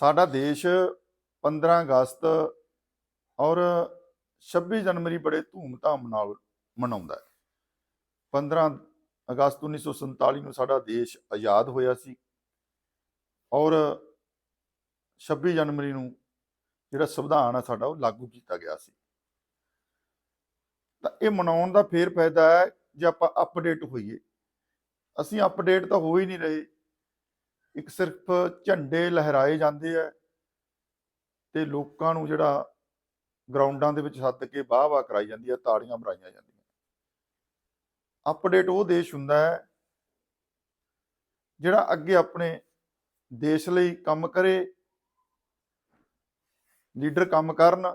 ਸਾਡਾ ਦੇਸ਼ 15 ਅਗਸਤ ਔਰ 26 ਜਨਵਰੀ ਬੜੇ ਧੂਮਧਾਮ ਨਾਲ ਮਨਾਉਂਦਾ ਹੈ। 15 ਅਗਸਤ 1947 ਨੂੰ ਸਾਡਾ ਦੇਸ਼ ਆਜ਼ਾਦ ਹੋਇਆ ਸੀ ਔਰ 26 ਜਨਵਰੀ ਨੂੰ ਜਿਹੜਾ ਸੰਵਿਧਾਨ ਆ ਸਾਡਾ ਉਹ ਲਾਗੂ ਕੀਤਾ ਗਿਆ ਸੀ। ਤਾਂ ਇਹ ਮਨਾਉਣ ਦਾ ਫੇਰ ਫਾਇਦਾ ਹੈ ਜੇ ਆਪਾਂ ਅਪਡੇਟ ਹੋਈਏ। ਅਸੀਂ ਅਪਡੇਟ ਤਾਂ ਹੋ ਹੀ ਨਹੀਂ ਰਹੇ। ਇੱਕ ਸਿਰਫ ਝੰਡੇ ਲਹਿਰਾਏ ਜਾਂਦੇ ਆ ਤੇ ਲੋਕਾਂ ਨੂੰ ਜਿਹੜਾ ਗਰਾਊਂਡਾਂ ਦੇ ਵਿੱਚ ਸੱਦ ਕੇ ਵਾਹ ਵਾਹ ਕਰਾਈ ਜਾਂਦੀ ਹੈ ਤਾੜੀਆਂ ਮਰਾਈਆਂ ਜਾਂਦੀਆਂ। ਅਪਡੇਟ ਉਹ ਦੇਸ਼ ਹੁੰਦਾ ਹੈ ਜਿਹੜਾ ਅੱਗੇ ਆਪਣੇ ਦੇਸ਼ ਲਈ ਕੰਮ ਕਰੇ, ਲੀਡਰ ਕੰਮ ਕਰਨ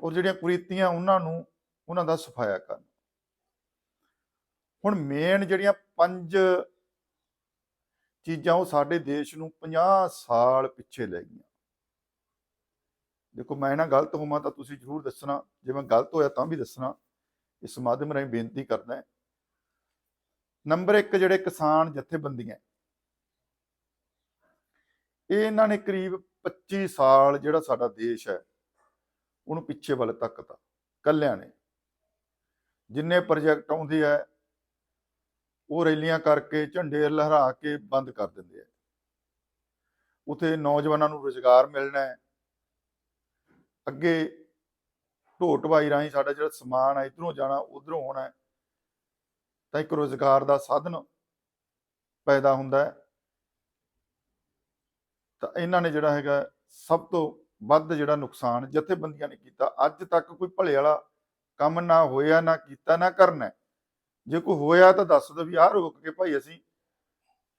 ਔਰ ਜਿਹੜੀਆਂ ਕੁਰੀਤੀਆਂ ਉਹਨਾਂ ਨੂੰ ਉਹਨਾਂ ਦਾ ਸਫਾਇਆ ਕਰਨ। ਹੁਣ ਮੇਨ ਜਿਹੜੀਆਂ ਪੰਜ ਚੀਜ਼ਾਂ ਉਹ ਸਾਡੇ ਦੇਸ਼ ਨੂੰ 50 ਸਾਲ ਪਿੱਛੇ ਲੈ ਗਈਆਂ। ਦੇਖੋ, ਮੈਂ ਨਾ ਗਲਤ ਹੋਵਾਂ ਤਾਂ ਤੁਸੀਂ ਜ਼ਰੂਰ ਦੱਸਣਾ, ਜੇ ਮੈਂ ਗਲਤ ਹੋਇਆ ਤਾਂ ਵੀ ਦੱਸਣਾ। ਇਸ ਮਾਧਿਅਮ ਰਾਹੀਂ ਬੇਨਤੀ ਕਰਦਾ ਨੰਬਰ 1 ਜਿਹੜੇ ਕਿਸਾਨ ਜਥੇਬੰਦੀਆਂ ਇਹ ਇਹਨਾਂ ਨੇ ਕਰੀਬ 25 ਸਾਲ ਜਿਹੜਾ ਸਾਡਾ ਦੇਸ਼ ਹੈ, ਉਹਨੂੰ ਪਿੱਛੇ ਵੱਲ ਧੱਕਤਾ ਕੱਲਿਆਂ ਨੇ। ਜਿੰਨੇ ਪ੍ਰੋਜੈਕਟ ਆਉਂਦੇ ਆ ਉਹ ਰੈਲੀਆਂ ਕਰਕੇ ਝੰਡੇ ਲਹਿਰਾ ਕੇ ਬੰਦ ਕਰ ਦਿੰਦੇ ਆ। ਉਥੇ ਨੌਜਵਾਨਾਂ ਨੂੰ ਰੋਜ਼ਗਾਰ ਮਿਲਣਾ ਹੈ। ਅੱਗੇ ਢੋਟਵਾਈ ਰਾਹੀਂ ਸਾਡਾ ਜਿਹੜਾ ਸਮਾਨ ਹੈ ਇਧਰੋਂ ਜਾਣਾ, ਉਧਰੋਂ ਹੋਣਾ ਤਾਂ ਇੱਕ ਰੋਜ਼ਗਾਰ ਦਾ ਸਾਧਨ ਪੈਦਾ ਹੁੰਦਾ ਹੈ। ਤਾਂ ਇਹਨਾਂ ਨੇ ਜਿਹੜਾ ਹੈਗਾ ਸਭ ਤੋਂ ਵੱਧ ਜਿਹੜਾ ਨੁਕਸਾਨ ਜਥੇਬੰਦੀਆਂ ਨੇ ਕੀਤਾ। ਅੱਜ ਤੱਕ ਕੋਈ ਭਲੇ ਵਾਲਾ ਕੰਮ ਨਾ ਹੋਇਆ, ਨਾ ਕੀਤਾ, ਨਾ ਕਰਨਾ ਜੇ ਕੋਈ ਹੋਇਆ ਤਾਂ ਦੱਸ ਦਿਓ ਵੀ ਆਹ ਰੋਕ ਕੇ ਭਾਈ ਅਸੀਂ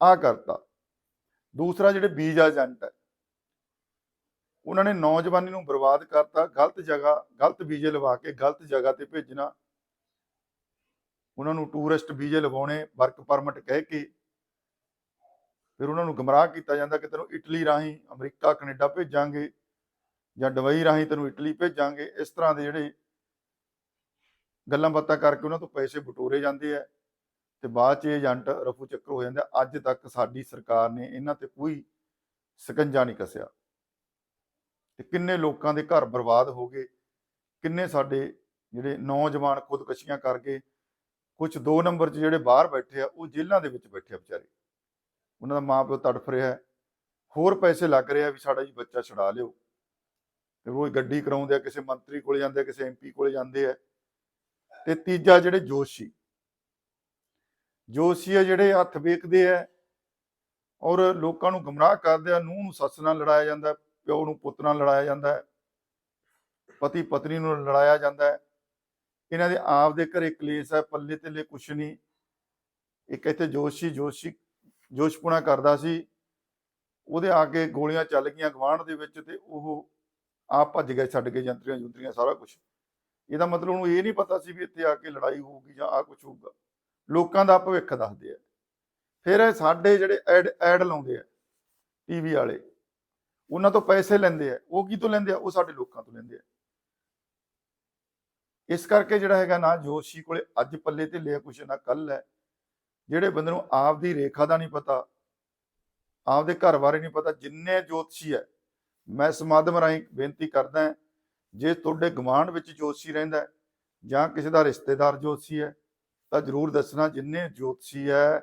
ਆਹ ਕਰਤਾ। ਦੂਸਰਾ ਜਿਹੜੇ ਬੀਜ ਏਜੰਟ ਹੈ, ਉਹਨਾਂ ਨੇ ਨੌਜਵਾਨੀ ਨੂੰ ਬਰਬਾਦ ਕਰਤਾ, ਗਲਤ ਜਗ੍ਹਾ, ਗਲਤ ਵੀਜ਼ੇ ਲਵਾ ਕੇ ਗਲਤ ਜਗ੍ਹਾ ਤੇ ਭੇਜਣਾ। ਉਹਨਾਂ ਨੂੰ ਟੂਰਿਸਟ ਵੀਜ਼ੇ ਲਵਾਉਣੇ ਵਰਕ ਪਰਮਿਟ ਕਹਿ ਕੇ। ਫਿਰ ਉਹਨਾਂ ਨੂੰ ਗਮਰਾਹ ਕੀਤਾ ਜਾਂਦਾ ਕਿ ਤੈਨੂੰ ਇਟਲੀ ਰਾਹੀਂ ਅਮਰੀਕਾ, ਕੈਨੇਡਾ ਭੇਜਾਂਗੇ ਜਾਂ ਦੁਬਈ ਰਾਹੀਂ ਤੈਨੂੰ ਇਟਲੀ ਭੇਜਾਂਗੇ। ਇਸ ਤਰ੍ਹਾਂ ਦੇ ਜਿਹੜੇ ਗੱਲਾਂ ਬਾਤਾਂ ਕਰਕੇ ਉਹਨਾਂ ਤੋਂ ਪੈਸੇ ਬਟੋਰੇ ਜਾਂਦੇ ਆ ਤੇ ਬਾਅਦ ਚ ਏਜੰਟ ਰਫੂ ਚੱਕਰ ਹੋ ਜਾਂਦੇ। ਅੱਜ ਤੱਕ ਸਾਡੀ ਸਰਕਾਰ ਨੇ ਇਹਨਾਂ ਤੇ ਕੋਈ ਸਕੰਜਾ ਨਹੀਂ ਕਸਿਆ। ਤੇ ਕਿੰਨੇ ਲੋਕਾਂ ਦੇ ਘਰ ਬਰਬਾਦ ਹੋ ਗਏ, ਕਿੰਨੇ ਸਾਡੇ ਜਿਹੜੇ ਨੌਜਵਾਨ ਖੁਦਕਸ਼ੀਆਂ ਕਰ ਗਏ ਕੁਝ ਦੋ ਨੰਬਰ 'ਚ ਜਿਹੜੇ ਬਾਹਰ ਬੈਠੇ ਆ, ਉਹ ਜੇਲ੍ਹਾਂ ਦੇ ਵਿੱਚ ਬੈਠੇ ਆ ਵਿਚਾਰੇ। ਉਹਨਾਂ ਦਾ ਮਾਪਿਓ ਤੜਫ ਰਿਹਾ ਹੈ। ਹੋਰ ਪੈਸੇ ਲੱਗ ਰਿਹਾ ਵੀ ਸਾਡਾ ਜੀ ਬੱਚਾ ਛੁਡਾ ਲਿਓ। ਰੋਜ਼ ਗੱਡੀ ਕਰਾਉਂਦੇ ਆ, ਕਿਸੇ ਮੰਤਰੀ ਕੋਲੇ ਜਾਂਦੇ ਆ, ਕਿਸੇ ਐਮਪੀ ਕੋਲੇ ਜਾਂਦੇ ਆ। ਤੇ ਤੀਜਾ ਜਿਹੜੇ ਜੋਸ਼ੀ। ਜੋਸ਼ੀ ਆ ਜਿਹੜੇ ਹੱਥ ਵੇਖਦੇ ਆ ਔਰ ਲੋਕਾਂ ਨੂੰ ਗਮਰਾਹ ਕਰਦੇ ਆ, ਨੂੰਹ ਨੂੰ ਸੱਸ ਨਾਲ ਲੜਾਇਆ ਜਾਂਦਾ, ਪਿਓ ਨੂੰ ਪੁੱਤ ਨਾਲ ਲੜਾਇਆ ਜਾਂਦਾ, ਪਤੀ ਪਤਨੀ ਨੂੰ ਲੜਾਇਆ ਜਾਂਦਾ। ਇਹਨਾਂ ਦੇ ਆਪ ਦੇ ਘਰੇ ਕਲੇਸ਼ ਹੈ ਪੱਲੇ ਤੇ ਕੁਛ ਨਹੀਂ। ਇੱਕ ਇੱਥੇ ਜੋਸ਼ੀ ਜੋਸ਼ੀ ਜੋਸ਼ਪੁਣਾ ਕਰਦਾ ਸੀ। ਉਹਦੇ ਆ ਕੇ ਗੋਲੀਆਂ ਚੱਲ ਗਈਆਂ ਗਵਾਂਢ ਦੇ ਵਿੱਚ ਤੇ ਉਹ ਆਪ ਭੱਜ ਗਏ ਛੱਡ ਕੇ ਜੰਤਰੀਆਂ ਜੁੰਤਰੀਆਂ ਸਾਰਾ ਕੁਝ ਇਹਦਾ ਮਤਲਬ ਉਹਨੂੰ ਇਹ ਨਹੀਂ ਪਤਾ ਸੀ ਵੀ ਇੱਥੇ ਆ ਕੇ ਲੜਾਈ ਹੋਊਗੀ ਜਾਂ ਆ ਕੁਝ ਹੋਊਗਾ। ਲੋਕਾਂ ਦਾ ਭਵਿੱਖ ਦੱਸਦੇ ਆ। ਫਿਰ ਇਹ ਸਾਡੇ ਜਿਹੜੇ ਐਡ ਐਡ ਲਾਉਂਦੇ ਆ ਟੀਵੀ ਵਾਲੇ ਉਹਨਾਂ ਤੋਂ ਪੈਸੇ ਲੈਂਦੇ ਆ। ਉਹ ਕੀ ਤੋਂ ਲੈਂਦੇ ਆ? ਉਹ ਸਾਡੇ ਲੋਕਾਂ ਤੋਂ ਲੈਂਦੇ ਆ। ਇਸ ਕਰਕੇ ਜਿਹੜਾ ਹੈਗਾ ਨਾ ਜੋਸ਼ੀ ਕੋਲੇ ਅੱਜ ਪੱਲੇ ਤੇ ਲਿਆ ਕੁਛ ਨਾ ਕੱਲ ਹੈ ਜਿਹੜੇ ਬੰਦੇ ਨੂੰ ਆਪ ਦੀ ਰੇਖਾ ਦਾ ਨਹੀਂ ਪਤਾ ਆਪਦੇ ਘਰ ਬਾਰੇ ਨਹੀਂ ਪਤਾ ਜਿੰਨੇ ਜੋਤਸ਼ੀ ਹੈ ਮੈਂ ਇਸ ਰਾਹੀਂ ਬੇਨਤੀ ਕਰਦਾ ਹਾਂ, ਜੇ ਤੁਹਾਡੇ ਗਵਾਂਢ ਵਿੱਚ ਜੋਤਸ਼ੀ ਰਹਿੰਦਾ ਜਾਂ ਕਿਸੇ ਦਾ ਰਿਸ਼ਤੇਦਾਰ ਜੋਤਸ਼ੀ ਹੈ, ਤਾਂ ਜਰੂਰ ਦੱਸਣਾ ਜਿੰਨੇ ਜੋਤਸ਼ੀ ਹੈ,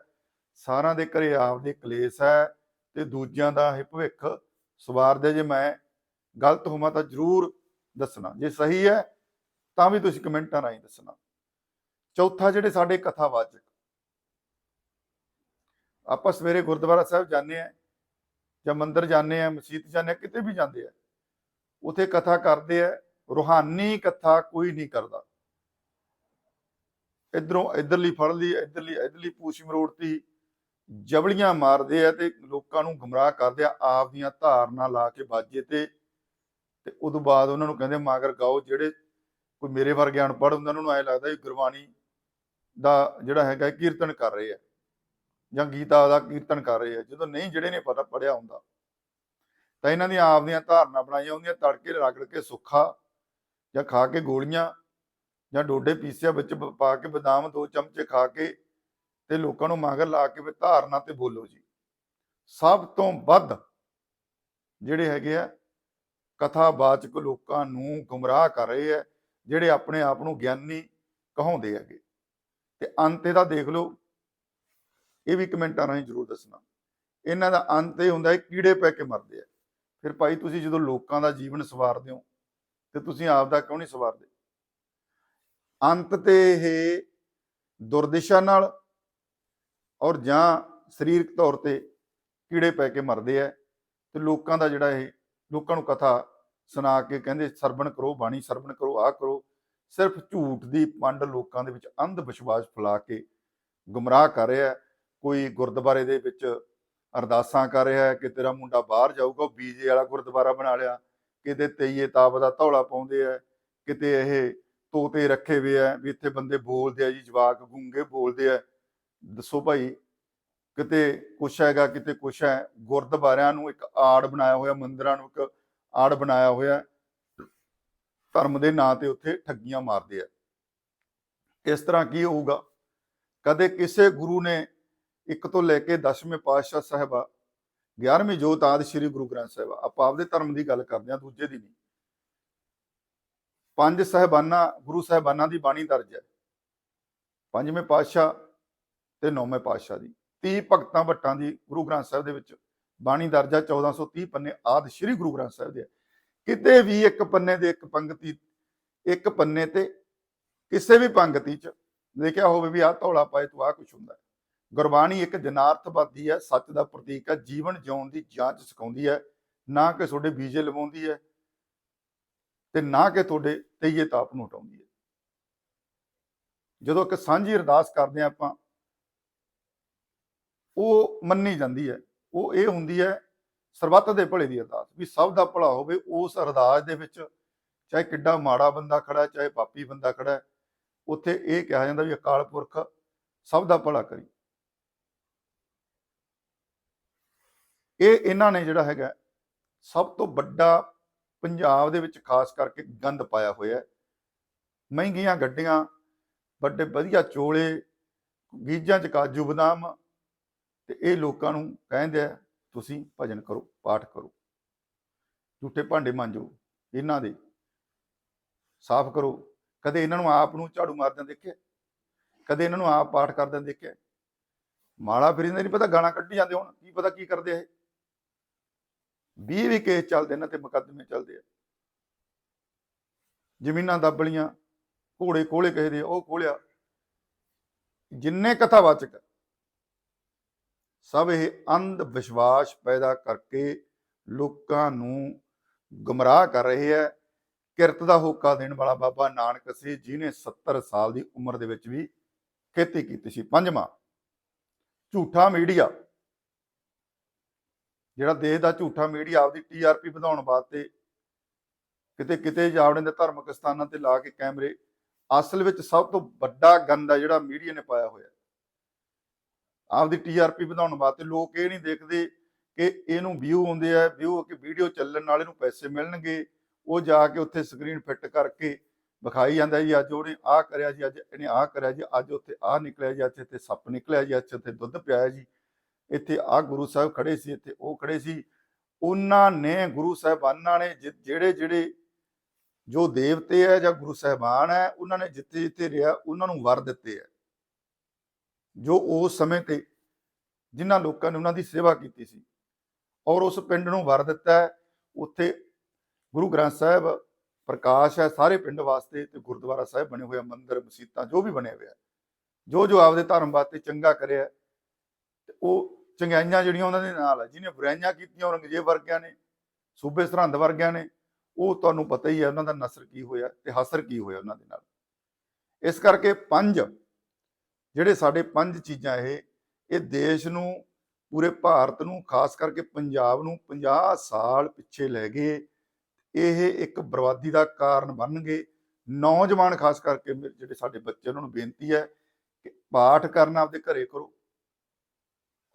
ਸਾਰਿਆਂ ਦੇ ਘਰੇ ਆਪਦੇ ਕਲੇਸ਼ ਹੈ ਤੇ ਦੂਜਿਆਂ ਦਾ ਇਹ ਭਵਿੱਖ ਸਵਾਰਦੇ ਜੇ ਮੈਂ ਗਲਤ ਹੋਵਾਂ ਤਾਂ ਜਰੂਰ ਦੱਸਣਾ। ਜੇ ਸਹੀ ਹੈ, ਤਾਂ ਵੀ ਤੁਸੀਂ ਕਮੈਂਟਾਂ ਰਾਹੀਂ ਦੱਸਣਾ। ਚੌਥਾ ਜਿਹੜੇ ਸਾਡੇ ਕਥਾਵਾਚਕ। ਆਪਾਂ ਸਵੇਰੇ ਗੁਰਦੁਆਰਾ ਸਾਹਿਬ ਜਾਂਦੇ ਆ ਜਾਂ ਮੰਦਿਰ ਜਾਂਦੇ ਆ ਮਸਜਿਦ ਜਾਂਦੇ ਆ ਕਿਤੇ ਵੀ ਜਾਂਦੇ ਆ ਉਥੇ ਕਥਾ ਕਰਦੇ ਆ, ਰੂਹਾਨੀ ਕਥਾ ਕੋਈ ਨਹੀਂ ਕਰਦਾ। ਇਧਰੋਂ ਇਧਰਲੀ ਫੜ ਲਈ, ਇਧਰਲੀ ਇਧਰਲੀ ਪੂਛ ਮਰੋੜਤੀ, ਜਬਲੀਆਂ ਮਾਰਦੇ ਆ ਤੇ ਲੋਕਾਂ ਨੂੰ ਗਮਰਾਹ ਕਰਦੇ ਆ, ਆਪ ਦੀਆਂ ਧਾਰਨਾ ਲਾ ਕੇ ਬਾਜੇ ਤੇ ਤੇ ਉਦੋਂ ਬਾਅਦ ਉਹਨਾਂ ਨੂੰ ਕਹਿੰਦੇ, ਮਾਗਰ ਗਾਓ ਜਿਹੜੇ ਕੋਈ ਮੇਰੇ ਵਰਗੇ ਅਨਪੜ੍ਹ ਹੁੰਦਾ ਉਹਨਾਂ ਨੂੰ ਐ ਲੱਗਦਾ ਵੀ ਗੁਰਬਾਣੀ ਦਾ ਜਿਹੜਾ ਹੈਗਾ ਕੀਰਤਨ ਕਰ ਰਹੇ ਆ, ਜਾਂ ਗੀਤਾ ਦਾ ਕੀਰਤਨ ਕਰ ਰਹੇ ਆ। ਜਦੋਂ ਨਹੀਂ, ਜਿਹੜੇ ਨੇ ਪਤਾ ਪੜਿਆ ਹੁੰਦਾ ਤਾਂ ਇਹਨਾਂ ਦੀਆਂ ਆਪਦੀਆਂ ਧਾਰਨਾ ਬਣਾਈਆਂ ਹੁੰਦੀਆਂ, ਤੜਕੇ ਰਗੜ ਕੇ ਸੁੱਖਾ ਜਾਂ ਖਾ ਕੇ ਗੋਲੀਆਂ ਜਾਂ ਡੋਡੇ ਪੀਸਿਆ ਵਿੱਚ ਪਾ ਕੇ ਬਦਾਮ ਦੋ ਚਮਚੇ ਖਾ ਕੇ ਤੇ ਲੋਕਾਂ ਨੂੰ ਮਾਗਰ ਲਾ ਕੇ ਵੀ ਧਾਰਨਾ ਤੇ ਬੋਲੋ ਜੀ। ਸਭ ਤੋਂ ਵੱਧ ਜਿਹੜੇ ਹੈਗੇ ਆ, ਕਥਾਵਾਚਕ ਲੋਕਾਂ ਨੂੰ ਗੁੰਮਰਾਹ ਕਰ ਰਹੇ ਆ, ਜਿਹੜੇ ਆਪਣੇ ਆਪ ਨੂੰ ਗਿਆਨੀ ਕਹਾਉਂਦੇ ਹੈਗੇ। ਤੇ ਅੰਤ ਇਹਦਾ ਦੇਖ ਲਓ। ਇਹ ਵੀ ਕਮੈਂਟਾਂ ਰਾਹੀਂ ਜਰੂਰ ਦੱਸਣਾ। ਇਹਨਾਂ ਦਾ ਅੰਤ ਇਹ ਹੁੰਦਾ ਹੈ ਕੀੜੇ ਪੈ ਕੇ ਮਰਦੇ ਆ। ਫਿਰ ਭਾਈ ਤੁਸੀਂ ਜਦੋਂ ਲੋਕਾਂ ਦਾ ਜੀਵਨ ਸਵਾਰਦੇ ਹੋ ਤੇ ਤੁਸੀਂ ਆਪ ਦਾ ਕਿਉਂ ਨਹੀਂ ਸਵਾਰਦੇ? ਅੰਤ ਤੇ ਇਹ ਦੁਰਦਿਸ਼ਾ ਨਾਲ ਔਰ ਜਾਂ ਸਰੀਰਕ ਤੌਰ ਤੇ ਕੀੜੇ ਪੈ ਕੇ ਮਰਦੇ ਆ ਤੇ ਲੋਕਾਂ ਦਾ ਜਿਹੜਾ ਇਹ, ਲੋਕਾਂ ਨੂੰ ਕਥਾ ਸੁਣਾ ਕੇ ਕਹਿੰਦੇ ਸਰਵਣ ਕਰੋ, ਬਾਣੀ ਸਰਵਣ ਕਰੋ, ਆਹ ਕਰੋ, ਸਿਰਫ ਝੂਠ ਦੀ ਪੰਡ ਲੋਕਾਂ ਦੇ ਵਿੱਚ ਅੰਧ ਵਿਸ਼ਵਾਸ ਫੈਲਾ ਕੇ ਗੁੰਮਰਾਹ ਕਰ ਰਿਹਾ। ਕੋਈ ਗੁਰਦੁਆਰੇ ਦੇ ਵਿੱਚ ਅਰਦਾਸਾਂ ਕਰ ਰਿਹਾ ਹੈ ਕਿ ਤੇਰਾ ਮੁੰਡਾ ਬਾਹਰ ਜਾਊਗਾ ਬੀਜੇ ਵਾਲਾ ਗੁਰਦੁਆਰਾ ਬਣਾ ਲਿਆ, ਕਿਤੇ ਤੇਈਏ ਤਾਪ ਦਾ ਧੌਲਾ ਪਾਉਂਦੇ ਆ, ਕਿਤੇ ਇਹ ਤੋਤੇ ਰੱਖੇ ਹੋਏ ਆ, ਵੀ ਇੱਥੇ ਬੰਦੇ ਬੋਲਦੇ ਆ ਜੀ, ਜਵਾਕ ਗੂੰਗੇ ਬੋਲਦੇ ਆ। ਦੱਸੋ ਭਾਈ, ਕਿਤੇ ਕੁਛ ਹੈਗਾ, ਕਿਤੇ ਕੁਛ ਹੈ, ਗੁਰਦੁਆਰਿਆਂ ਨੂੰ ਇੱਕ ਆੜ ਬਣਾਇਆ ਹੋਇਆ, ਮੰਦਿਰਾਂ ਨੂੰ ਇੱਕ ਆੜ ਬਣਾਇਆ ਹੋਇਆ, ਧਰਮ ਦੇ ਨਾਂ ਤੇ ਉੱਥੇ ਠੱਗੀਆਂ ਮਾਰਦੇ ਆ। ਇਸ ਤਰ੍ਹਾਂ ਕੀ ਹੋਊਗਾ? ਕਦੇ ਕਿਸੇ ਗੁਰੂ ਨੇ ਇੱਕ ਤੋਂ ਲੈ ਕੇ 10ਵੇਂ ਪਾਤਸ਼ਾਹ ਸਾਹਿਬਾ 11ਵੀਂ ਜੋਤ ਆਦਿ ਸ੍ਰੀ ਗੁਰੂ ਗ੍ਰੰਥ ਸਾਹਿਬ। ਆਪਾਂ ਆਪਦੇ ਧਰਮ ਦੀ ਗੱਲ ਕਰਦੇ ਹਾਂ, ਦੂਜੇ ਦੀ ਨਹੀਂ। ਪੰਜ ਸਹਿਬਾਨਾਂ, ਗੁਰੂ ਸਹਿਬਾਨਾਂ ਦੀ ਬਾਣੀ ਦਰਜ ਹੈ। ਪੰਜਵੇਂ ਪਾਤਸ਼ਾਹ ਤੇ ਨੌਵੇਂ ਪਾਤਸ਼ਾਹ ਦੀ। 30 ਭਗਤਾਂ ਭੱਟਾਂ ਦੀ ਗੁਰੂ ਗ੍ਰੰਥ ਸਾਹਿਬ ਦੇ ਵਿੱਚ ਬਾਣੀ ਦਰਜ ਹੈ 1430 ਪੰਨੇ ਆਦਿ ਸ੍ਰੀ ਗੁਰੂ ਗ੍ਰੰਥ ਸਾਹਿਬ ਦੇ ਹੈ। ਕਿਤੇ ਵੀ ਇੱਕ ਪੰਨੇ ਦੇ ਇੱਕ ਪੰਕਤੀ ਇੱਕ ਪੰਨੇ ਤੇ ਕਿਸੇ ਵੀ ਪੰਕਤੀ 'ਚ ਲਿਖਿਆ ਹੋਵੇ ਵੀ ਆਹ ਧੌਲਾ ਪਾਏ ਤੂੰ ਆਹ ਕੁਛ ਹੁੰਦਾ ਗੁਰਬਾਣੀ ਇੱਕ ਜਨਾਰਥਵਾਦੀ ਹੈ ਸੱਚ ਦਾ ਪ੍ਰਤੀਕ ਹੈ ਜੀਵਨ ਜਿਉਣ ਦੀ ਜਾਂਚ ਸਿਖਾਉਂਦੀ ਹੈ ਨਾ ਕਿ ਤੁਹਾਡੇ ਬੀਜੇ ਲਵਾਉਂਦੀ ਹੈ ਤੇ ਨਾ ਕਿ ਤੁਹਾਡੇ ਤਈਏ ਤਾਪ ਨੂੰ ਹਟਾਉਂਦੀ ਹੈ। ਜਦੋਂ ਇੱਕ ਸਾਂਝੀ ਅਰਦਾਸ ਕਰਦੇ ਹਾਂ ਆਪਾਂ ਉਹ ਮੰਨੀ ਜਾਂਦੀ ਹੈ ਉਹ ਇਹ ਹੁੰਦੀ ਹੈ ਸਰਬੱਤ ਦੇ ਭਲੇ ਦੀ ਅਰਦਾਸ ਵੀ ਸਭ ਦਾ ਭਲਾ ਹੋਵੇ ਉਸ ਅਰਦਾਸ ਦੇ ਵਿੱਚ ਚਾਹੇ ਕਿੱਡਾ ਮਾੜਾ ਬੰਦਾ ਖੜਾ ਚਾਹੇ ਪਾਪੀ ਬੰਦਾ ਖੜਾ ਹੈ, ਉੱਥੇ ਇਹ ਕਿਹਾ ਜਾਂਦਾ ਵੀ ਅਕਾਲ ਪੁਰਖ ਸਭ ਦਾ ਭਲਾ ਕਰੀ। ਇਹ ਇਹਨਾਂ ਨੇ ਜਿਹੜਾ ਹੈਗਾ ਸਭ ਤੋਂ ਵੱਡਾ ਪੰਜਾਬ ਦੇ ਵਿੱਚ ਖਾਸ ਕਰਕੇ ਗੰਦ ਪਾਇਆ ਹੋਇਆ ਹੈ। ਮਹਿੰਗੀਆਂ ਗੱਡੀਆਂ, ਵੱਡੇ ਵਧੀਆ ਚੋਲੇ ਗੀਜਾਂ ਚ ਕਾਜੂ ਬਦਾਮ ਤੇ ਇਹ ਲੋਕਾਂ ਨੂੰ ਕਹਿੰਦੇ ਆ, ਤੁਸੀਂ ਭਜਨ ਕਰੋ, ਪਾਠ ਕਰੋ। ਝੂਠੇ ਭਾਂਡੇ ਮਾਂਜੋ, ਇਹਨਾਂ ਦੇ। ਸਾਫ਼ ਕਰੋ। ਕਦੇ ਇਹਨਾਂ ਨੂੰ ਆਪ ਨੂੰ ਝਾੜੂ ਮਾਰਦਿਆਂ ਦੇਖਿਆ? ਕਦੇ ਇਹਨਾਂ ਨੂੰ ਆਪ ਪਾਠ ਕਰਦਿਆਂ ਦੇਖਿਆ? ਮਾਲਾ ਫਿਰ ਨਹੀਂ ਪਤਾ ਗਾਣਾ ਕੱਢੀ ਜਾਂਦੇ ਹੁਣ, ਕੀ ਪਤਾ ਕੀ ਕਰਦੇ ਆ ਇਹ? 20 ਵੀ ਕੇਸ ਚੱਲਦੇ ਨੇ ਤੇ ਮੁਕੱਦਮੇ ਚੱਲਦੇ ਆ। ਜ਼ਮੀਨਾਂ ਦੱਬਲੀਆਂ ਘੋੜੇ ਕੋਲੇ ਕਹੇ ਦੇ, ਉਹ ਕੋਲਿਆ ਜਿੰਨੇ ਕਥਾਵਾਚਕ ਸਭ ਇਹ ਅੰਧ ਵਿਸ਼ਵਾਸ ਪੈਦਾ ਕਰਕੇ ਲੋਕਾਂ ਨੂੰ ਗਮਰਾਹ ਕਰ ਰਹੇ ਹੈ ਕਿਰਤ ਦਾ ਹੋਕਾ ਦੇਣ ਵਾਲਾ ਬਾਬਾ ਨਾਨਕ ਸੀ ਜਿਨੇ 70 ਸਾਲ ਦੀ ਉਮਰ ਦੇ ਵਿੱਚ ਵੀ ਖੇਤੀ ਕੀਤੀ ਸੀ। ਪੰਜਵਾਂ, ਝੂਠਾ ਮੀਡੀਆ। ਜਿਹੜਾ ਦੇਸ਼ ਦਾ ਝੂਠਾ ਮੀਡੀਆ ਆਪਦੀ ਟੀਆਰਪੀ ਵਧਾਉਣ ਵਾਸਤੇ ਕਿਤੇ ਕਿਤੇ ਜਾਵੜੇ ਦੇ ਧਾਰਮਿਕ ਸਥਾਨਾਂ ਤੇ ਲਾ ਕੇ ਕੈਮਰੇ, ਅਸਲ ਵਿੱਚ ਸਭ ਤੋਂ ਵੱਡਾ ਗੰਦ ਹੈ ਜਿਹੜਾ ਮੀਡੀਆ ਨੇ ਪਾਇਆ ਹੋਇਆ। ਆਪਦੀ ਟੀਆਰਪੀ ਵਧਾਉਣ ਵਾਸਤੇ ਲੋਕ ਇਹ ਨਹੀਂ ਦੇਖਦੇ ਕਿ ਇਹਨੂੰ ਵਿਊ ਆਉਂਦੇ ਆ ਵਿਊ ਕਿ ਵੀਡੀਓ ਚੱਲਣ ਨਾਲ ਇਹਨੂੰ ਪੈਸੇ ਮਿਲਣਗੇ, ਉਹ ਜਾ ਕੇ ਉੱਥੇ ਸਕਰੀਨ ਫਿੱਟ ਕਰਕੇ ਵਿਖਾਈ ਜਾਂਦਾ ਜੀ, ਅੱਜ ਉਹਨੇ ਆਹ ਕਰਿਆ ਜੀ, ਅੱਜ ਇਹਨੇ ਆਹ ਕਰਿਆ ਜੀ, ਅੱਜ ਉੱਥੇ ਆਹ ਨਿਕਲਿਆ ਜੀ, ਅੱਜ ਇੱਥੇ ਸੱਪ ਨਿਕਲਿਆ ਜੀ, ਅੱਜ ਇੱਥੇ ਦੁੱਧ ਪਿਆਇਆ ਜੀ। ਇੱਥੇ ਆਹ ਗੁਰੂ ਸਾਹਿਬ ਖੜੇ ਸੀ, ਇੱਥੇ ਉਹ ਖੜੇ ਸੀ। ਉਹਨਾਂ ਨੇ ਗੁਰੂ ਸਾਹਿਬਾਨਾਂ ਨੇ ਜਿਹੜੇ ਜਿਹੜੇ ਜੋ ਦੇਵਤੇ ਹੈ ਜਾਂ ਗੁਰੂ ਸਾਹਿਬਾਨ ਹੈ, ਉਹਨਾਂ ਨੇ ਜਿੱਥੇ ਜਿੱਥੇ ਰਿਹਾ, ਉਹਨਾਂ ਨੂੰ ਵਰ ਦਿੱਤੇ ਹੈ। ਜੋ ਉਸ ਸਮੇਂ ਤੇ ਜਿਨ੍ਹਾਂ ਲੋਕਾਂ ਨੇ ਉਹਨਾਂ ਦੀ ਸੇਵਾ ਕੀਤੀ ਸੀ, ਔਰ ਉਸ ਪਿੰਡ ਨੂੰ ਵਰ ਦਿੱਤਾ ਹੈ, ਉੱਥੇ ਗੁਰੂ ਗ੍ਰੰਥ ਸਾਹਿਬ ਪ੍ਰਕਾਸ਼ ਹੈ, ਸਾਰੇ ਪਿੰਡ ਵਾਸਤੇ ਤੇ ਗੁਰਦੁਆਰਾ ਸਾਹਿਬ ਬਣੇ ਹੋਏ ਮੰਦਿਰ, ਮਸੀਤਾਂ, ਜੋ ਵੀ ਬਣਿਆ ਹੋਇਆ, ਜੋ ਜੋ ਆਪਦੇ ਧਰਮ ਵਾਸਤੇ ਚੰਗਾ ਕਰਿਆ, ਤੇ ਉਹ ਚੰਗਿਆਈਆਂ ਜਿਹੜੀਆਂ ਉਹਨਾਂ ਦੇ ਨਾਲ ਆ, ਜਿਹਨੇ ਬੁਰਾਈਆਂ ਕੀਤੀਆਂ ਔਰੰਗਜ਼ੇਬ ਵਰਗਿਆਂ ਨੇ, ਸੂਬੇ ਸਰਹੰਦ ਵਰਗਿਆਂ ਨੇ, ਉਹ ਤੁਹਾਨੂੰ ਪਤਾ ਹੀ ਹੈ ਉਹਨਾਂ ਦਾ ਨਸਰ ਕੀ ਹੋਇਆ ਤੇ ਹਸਰ ਕੀ ਹੋਇਆ ਉਹਨਾਂ ਦੇ ਨਾਲ। ਇਸ ਕਰਕੇ ਪੰਜ, ਜਿਹੜੇ ਸਾਡੇ ਪੰਜ ਚੀਜ਼ਾਂ ਇਹ ਇਹ ਦੇਸ਼ ਨੂੰ, ਪੂਰੇ ਭਾਰਤ ਨੂੰ, ਖਾਸ ਕਰਕੇ ਪੰਜਾਬ ਨੂੰ 50 ਸਾਲ ਪਿੱਛੇ ਲੈ ਗਏ, ਇਹ ਇੱਕ ਬਰਬਾਦੀ ਦਾ ਕਾਰਨ ਬਣਨਗੇ ਨੌਜਵਾਨ ਖਾਸ ਕਰਕੇ ਮੇਰੇ ਜਿਹੜੇ ਸਾਡੇ ਬੱਚੇ ਉਹਨਾਂ ਨੂੰ ਬੇਨਤੀ ਹੈ ਕਿ ਪਾਠ ਕਰਨਾ ਆਪਦੇ ਘਰੇ ਕਰੋ।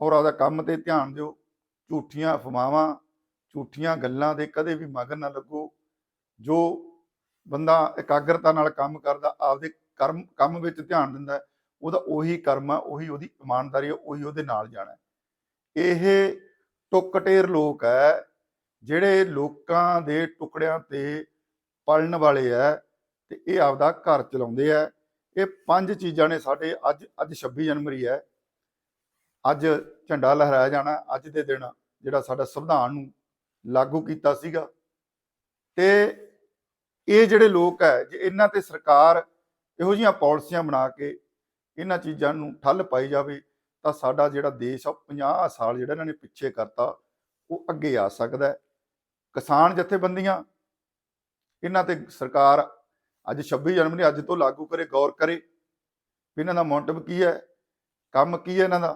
ਔਰ ਆਪਦਾ ਕੰਮ ਤੇ ਧਿਆਨ ਦਿਓ, ਝੂਠੀਆਂ ਅਫਵਾਹਾਂ, ਝੂਠੀਆਂ ਗੱਲਾਂ ਦੇ ਕਦੇ ਵੀ ਮਗਨ ਨਾ ਲੱਗੋ। ਜੋ ਬੰਦਾ ਇਕਾਗਰਤਾ ਨਾਲ ਕੰਮ ਕਰਦਾ, ਆਪਦੇ ਕਰਮ, ਕੰਮ ਵਿੱਚ ਧਿਆਨ ਦਿੰਦਾ ਉਹਦਾ ਉਹੀ ਕਰਮ ਆ, ਉਹੀ ਉਹਦੀ ਇਮਾਨਦਾਰੀ ਆ, ਉਹੀ ਉਹਦੇ ਨਾਲ ਜਾਣਾ ਇਹ ਟੁੱਕਟੇਰ ਲੋਕ ਹੈ, ਜਿਹੜੇ ਲੋਕਾਂ ਦੇ ਟੁਕੜਿਆਂ ਤੇ ਪਲਣ ਵਾਲੇ ਆ ਤੇ ਇਹ ਆਪਦਾ ਘਰ ਚਲਾਉਂਦੇ ਆ ਇਹ ਪੰਜ ਚੀਜ਼ਾਂ ਨੇ ਸਾਡੇ ਅੱਜ ਅੱਜ 26 ਜਨਵਰੀ ਹੈ। ਅੱਜ ਝੰਡਾ ਲਹਿਰਾਇਆ ਜਾਣਾ, ਅੱਜ ਦੇ ਦਿਨ ਜਿਹੜਾ ਸਾਡਾ ਸੰਵਿਧਾਨ ਨੂੰ ਲਾਗੂ ਕੀਤਾ ਸੀਗਾ। ਤੇ ਇਹ ਜਿਹੜੇ ਲੋਕ ਹੈ, ਜੇ ਇਹਨਾਂ ਤੇ ਸਰਕਾਰ ਇਹੋ ਜਿਹੀਆਂ ਪਾਲਿਸੀਆਂ ਬਣਾ ਕੇ ਇਹਨਾਂ ਚੀਜ਼ਾਂ ਨੂੰ ਠੱਲ ਪਾਈ ਜਾਵੇ, ਤਾਂ ਸਾਡਾ ਜਿਹੜਾ ਦੇਸ਼ ਆ, ਉਹ 50 ਸਾਲ ਜਿਹੜਾ ਇਹਨਾਂ ਨੇ ਪਿੱਛੇ ਕਰਤਾ, ਉਹ ਅੱਗੇ ਆ ਸਕਦਾ ਕਿਸਾਨ ਜਥੇਬੰਦੀਆਂ, ਇਹਨਾਂ ਤੇ ਸਰਕਾਰ ਅੱਜ 26 ਜਨਵਰੀ, ਅੱਜ ਤੋਂ ਲਾਗੂ ਕਰੇ, ਗੌਰ ਕਰੇ ਵੀ ਇਹਨਾਂ ਦਾ ਮੋਟਿਵ ਕੀ ਹੈ, ਕੰਮ ਕੀ ਹੈ ਇਹਨਾਂ ਦਾ।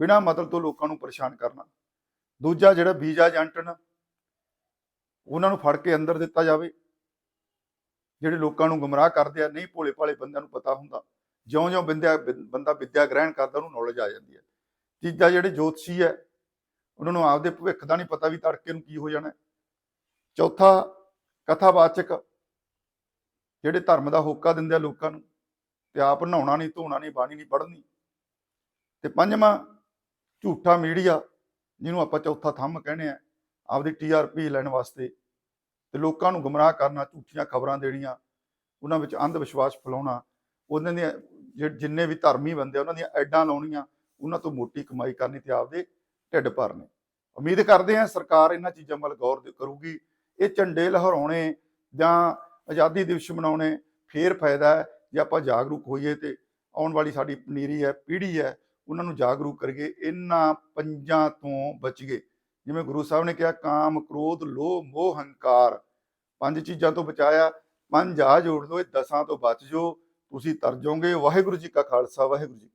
ਬਿਨਾਂ ਮਤਲਬ ਤੋਂ ਲੋਕਾਂ ਨੂੰ ਪਰੇਸ਼ਾਨ ਕਰਨਾ ਦੂਜਾ ਜਿਹੜਾ ਵੀਜ਼ਾ ਏਜੰਟ ਨੇ, ਉਹਨਾਂ ਨੂੰ ਫੜ ਕੇ ਅੰਦਰ ਦਿੱਤਾ ਜਾਵੇ। ਜਿਹੜੇ ਲੋਕਾਂ ਨੂੰ ਗੁੰਮਰਾਹ ਕਰਦੇ ਆ, ਨਹੀਂ ਭੋਲੇ ਭਾਲੇ ਬੰਦਿਆਂ ਨੂੰ ਪਤਾ ਹੁੰਦਾ, ਜਿਉਂ-ਜਿਉਂ ਬੰਦਿਆ, ਬੰਦਾ ਵਿਦਿਆ ਗ੍ਰਹਿਣ ਕਰਦਾ, ਉਹਨੂੰ ਨੌਲੇਜ ਆ ਜਾਂਦੀ ਹੈ। ਤੀਜਾ ਜਿਹੜੇ ਜੋਤਸ਼ੀ ਹੈ, ਉਹਨਾਂ ਨੂੰ ਆਪਦੇ ਭਵਿੱਖ ਦਾ ਨਹੀਂ ਪਤਾ ਵੀ ਤੜਕੇ ਨੂੰ ਕੀ ਹੋ ਜਾਣਾ ਚੌਥਾ, ਕਥਾਵਾਚਕ, ਜਿਹੜੇ ਧਰਮ ਦਾ ਹੋਕਾ ਦਿੰਦੇ ਆ ਲੋਕਾਂ ਨੂੰ, ਤੇ ਆਪ ਨਹਾਉਣਾ ਨਹੀਂ, ਧੋਣਾ ਨਹੀਂ, ਬਾਣੀ ਨਹੀਂ, ਪੜ੍ਹਨੀ। ਤੇ ਪੰਜਵਾਂ ਝੂਠਾ ਮੀਡੀਆ, ਜਿਹਨੂੰ ਆਪਾਂ ਚੌਥਾ ਥੰਮ ਕਹਿੰਦੇ ਆ ਆਪਦੀ ਟੀਆਰਪੀ ਲੈਣ ਵਾਸਤੇ ਤੇ ਲੋਕਾਂ ਨੂੰ ਗੁੰਮਰਾਹ ਕਰਨਾ, ਝੂਠੀਆਂ ਖਬਰਾਂ ਦੇਣੀਆਂ, ਉਹਨਾਂ ਵਿੱਚ ਅੰਧ ਵਿਸ਼ਵਾਸ ਫੈਲਾਉਣਾ, ਉਹਨਾਂ ਦੀਆਂ ਜਿ- ਜਿੰਨੇ ਵੀ ਧਰਮੀ ਬੰਦੇ ਉਹਨਾਂ ਦੀਆਂ ਐਡਾਂ ਲਾਉਣੀਆਂ, ਉਹਨਾਂ ਤੋਂ ਮੋਟੀ ਕਮਾਈ ਕਰਨੀ ਤੇ ਆਪਦੇ ਢਿੱਡ ਭਰਨੇ। ਉਮੀਦ ਕਰਦੇ ਹਾਂ ਸਰਕਾਰ ਇਹਨਾਂ ਚੀਜ਼ਾਂ ਵੱਲ ਗੌਰ ਦੇ- ਕਰੂਗੀ। ਇਹ ਝੰਡੇ ਲਹਿਰਾਉਣੇ ਜਾਂ ਆਜ਼ਾਦੀ ਦਿਵਸ ਮਨਾਉਣੇ ਫੇਰ ਫਾਇਦਾ ਹੈ, ਜੇ ਆਪਾਂ ਜਾਗਰੂਕ ਹੋਈਏ ਤੇ ਆਉਣ ਵਾਲੀ ਸਾਡੀ ਪਨੀਰੀ ਹੈ, ਪੀੜ੍ਹੀ ਹੈ ਉਹਨਾਂ ਨੂੰ ਜਾਗਰੂਕ ਕਰੀਏ, ਇਹਨਾਂ ਪੰਜਾਂ ਤੋਂ ਬਚੀਏ। ਜਿਵੇਂ ਗੁਰੂ ਸਾਹਿਬ ਨੇ ਕਿਹਾ, ਕਾਮ, ਕ੍ਰੋਧ, ਲੋਭ, ਮੋਹ, ਹੰਕਾਰ, ਪੰਜ ਚੀਜ਼ਾਂ ਤੋਂ ਬਚਾਇਆ, ਪੰਜ ਆ ਜੋੜ ਲਓ ਇਹ ਦਸਾਂ ਤੋਂ ਬਚ ਜਾਓ, ਤੁਸੀਂ ਤਰ ਜਾਓਗੇ। ਵਾਹਿਗੁਰੂ ਜੀ ਕਾ ਖਾਲਸਾ, ਵਾਹਿਗੁਰੂ ਜੀ